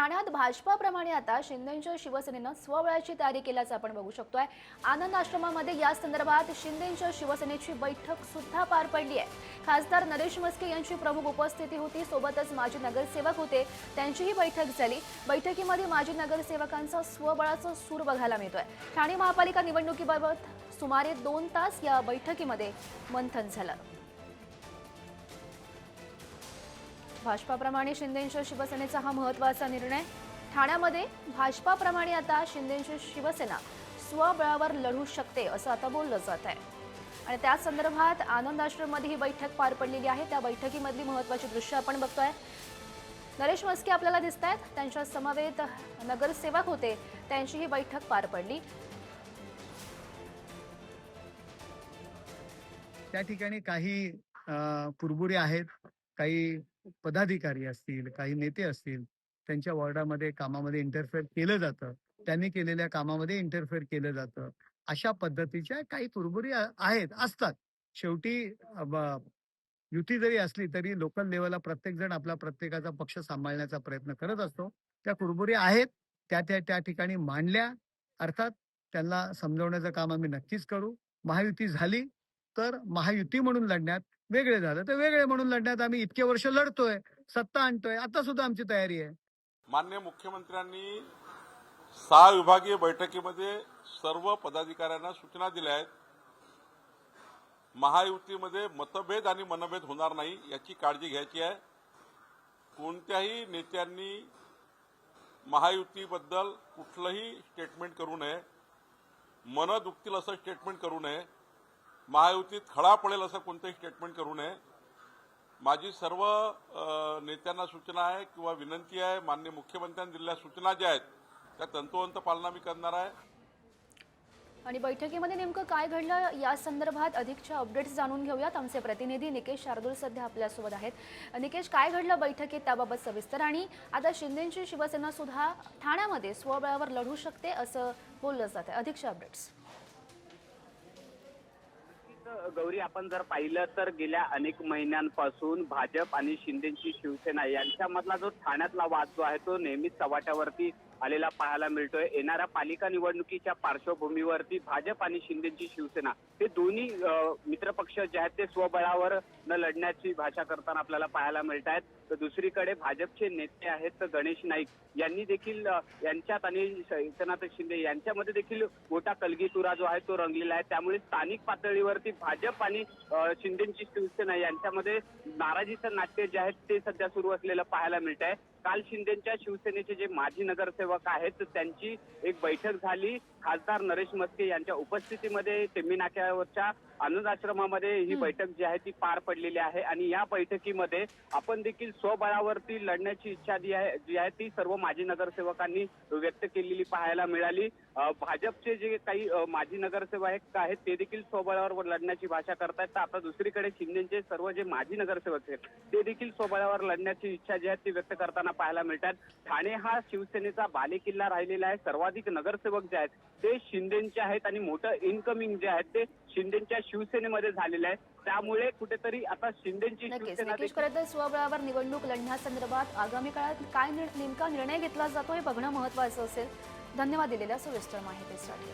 ठाण्यात भाजपाप्रमाणे आता शिंदेच्या शिवसेनेनं स्वबळाची तयारी केल्याचं आपण बघू शकतोय. आनंद आश्रमामध्ये या संदर्भात शिंदेच्या शिवसेनेची बैठक सुद्धा पार पडली आहे. खासदार नरेश मस्के यांची प्रमुख उपस्थिती होती सोबतच माजी नगरसेवक होते त्यांचीही बैठक झाली. बैठकीमध्ये माजी नगरसेवकांचा स्वबळाचा सूर बघायला मिळतोय. ठाणे महापालिका निवडणुकीबाबत सुमारे दोन तास या बैठकीमध्ये मंथन झालं. भाजपाप्रमाणे शिंदेंच्या शिवसेनेचा हा महत्त्वाचा निर्णय. ठाण्यामध्ये भाजपाप्रमाणे आता शिंदेंची शिवसेना स्वबळावर लढू शकते असं आता बोललं जात आहे. आणि त्या संदर्भात आनंद आश्रममध्ये ही बैठक पार पडलेली आहे. त्या बैठकीमधली महत्वाची दृश्य आपण बघतोय. नरेश मस्के आपल्याला दिसत आहेत त्यांच्या समवेत नगरसेवक होते. त्यांची ही बैठक पार पडली. त्या ठिकाणी काही पुरबुरे आहेत. काही पदाधिकारी असतील काही नेते असतील त्यांच्या वॉर्डामध्ये कामामध्ये इंटरफेअर केलं जातं. त्यांनी केलेल्या कामामध्ये इंटरफेअर केलं जातं. अशा पद्धतीच्या काही कुरबुरी आहेत असतात. शेवटी युती जरी असली तरी लोकल लेवलला प्रत्येक जण आपला प्रत्येकाचा पक्ष सांभाळण्याचा प्रयत्न करत असतो. त्या कुरबुरी आहेत त्या त्या त्या ठिकाणी मांडल्या अर्थात त्यांना समजवण्याचं काम आम्ही नक्कीच करू. महायुती झाली तर महायुती म्हणून लढण्यात वेगळे झालं. तर वेगळे म्हणून लढण्यात आम्ही इतके वर्ष लढतोय सत्ता आणतोय. आता सुद्धा आमची तयारी आहे. मान्य मुख्यमंत्र्यांनी सहा विभागीय बैठकीमध्ये सर्व पदाधिकाऱ्यांना सूचना दिल्या आहेत. महायुतीमध्ये मतभेद आणि मनभेद होणार नाही याची काळजी घ्यायची आहे. कोणत्याही नेत्यांनी महायुतीबद्दल कुठलंही स्टेटमेंट करू नये. मन दुखतील असं स्टेटमेंट करू नये. महायुतीत खडा पडेल असं कोणतंही स्टेटमेंट करू नये. माझी सर्व नेत्यांना सूचना आहे किंवा विनंती आहे मान्य मुख्यमंत्र्यांनी दिलेल्या सूचना ज्या आहेत त्या तंतोतंत पालना मी करणार आहे. आणि बैठकीमध्ये नेमकं काय घडलं या संदर्भात अधिकच्या अपडेट्स जाणून घेऊयात. आमचे प्रतिनिधी निकेश शार्दूल सध्या आपल्यासोबत आहेत. निकेश काय घडलं बैठकीत त्याबाबत सविस्तर आणि आता शिंदेची शिवसेना सुद्धा ठाण्यामध्ये स्वबळावर लढू शकते असं बोललं जात आहे अधिकच्या अपडेट्स the गौरी आपण जर पाहिलं तर गेल्या अनेक महिन्यांपासून भाजप आणि शिंदेची शिवसेना यांच्यामधला जो ठाण्यातला वाद जो आहे तो नेहमीच चव्हाट्यावरती आलेला पाहायला मिळतोय. येणाऱ्या पालिका निवडणुकीच्या पार्श्वभूमीवरती भाजप आणि शिंदेची शिवसेना हे दोन्ही मित्रपक्ष जे आहेत ते स्वबळावर न लढण्याची भाषा करताना आपल्याला पाहायला मिळत आहेत तर दुसरीकडे भाजपचे नेते आहेत गणेश नाईक यांनी देखील यांच्यात आणि एकनाथ शिंदे यांच्यामध्ये देखील मोठा कलगीतुरा जो आहे तो रंगलेला आहे. त्यामुळे स्थानिक पातळीवरती भाजप आणि अं, शिंदेची शिवसेना यांच्यामध्ये नाराजीचं नाट्य जे आहे ते सध्या सुरू असलेलं पाहायला मिळत आहे काल शिंदेच्या शिवसेनेचे जे माजी नगरसेवक आहेत त्यांची एक बैठक झाली. खासदार नरेश मस्के यांच्या उपस्थितीमध्ये तेमी नाक्यावरच्या आनंद आश्रमामध्ये ही. बैठक जी आहे ती पार पडलेली आहे. आणि या बैठकीमध्ये आपण देखील स्वबळावरती लढण्याची इच्छा जी आहे जी आहे ती सर्व माजी नगरसेवकांनी व्यक्त केलेली पाहायला मिळाली. भाजपचे जे काही माजी नगरसेवक आहेत ते देखील स्वबळावर लढण्याची भाषा करतायत. तर आता दुसरीकडे शिंदेचे सर्व जे माजी नगरसेवक आहेत ते देखील स्वबळावर लढण्याची इच्छा जी आहे ती व्यक्त करताना पाहायला मिळतात. ठाणे हा शिवसेनेचा बालेकिल्ला राहिलेला आहे. सर्वाधिक नगरसेवक जे आहेत ते शिंदेचे आहेत आणि मोठं इन्कमिंग जे आहेत ते शिंदेच्या शिवसेनेमध्ये झालेलं आहे त्यामुळे कुठेतरी आता शिंदेची शिवसेना स्वबळावर निवडणूक लढण्यासंदर्भात आगामी काळात काय नेमका निर्णय घेतला जातो हे बघणं महत्वाचं असेल. धन्यवाद दिलेल्या सविस्तर माहितीसाठी.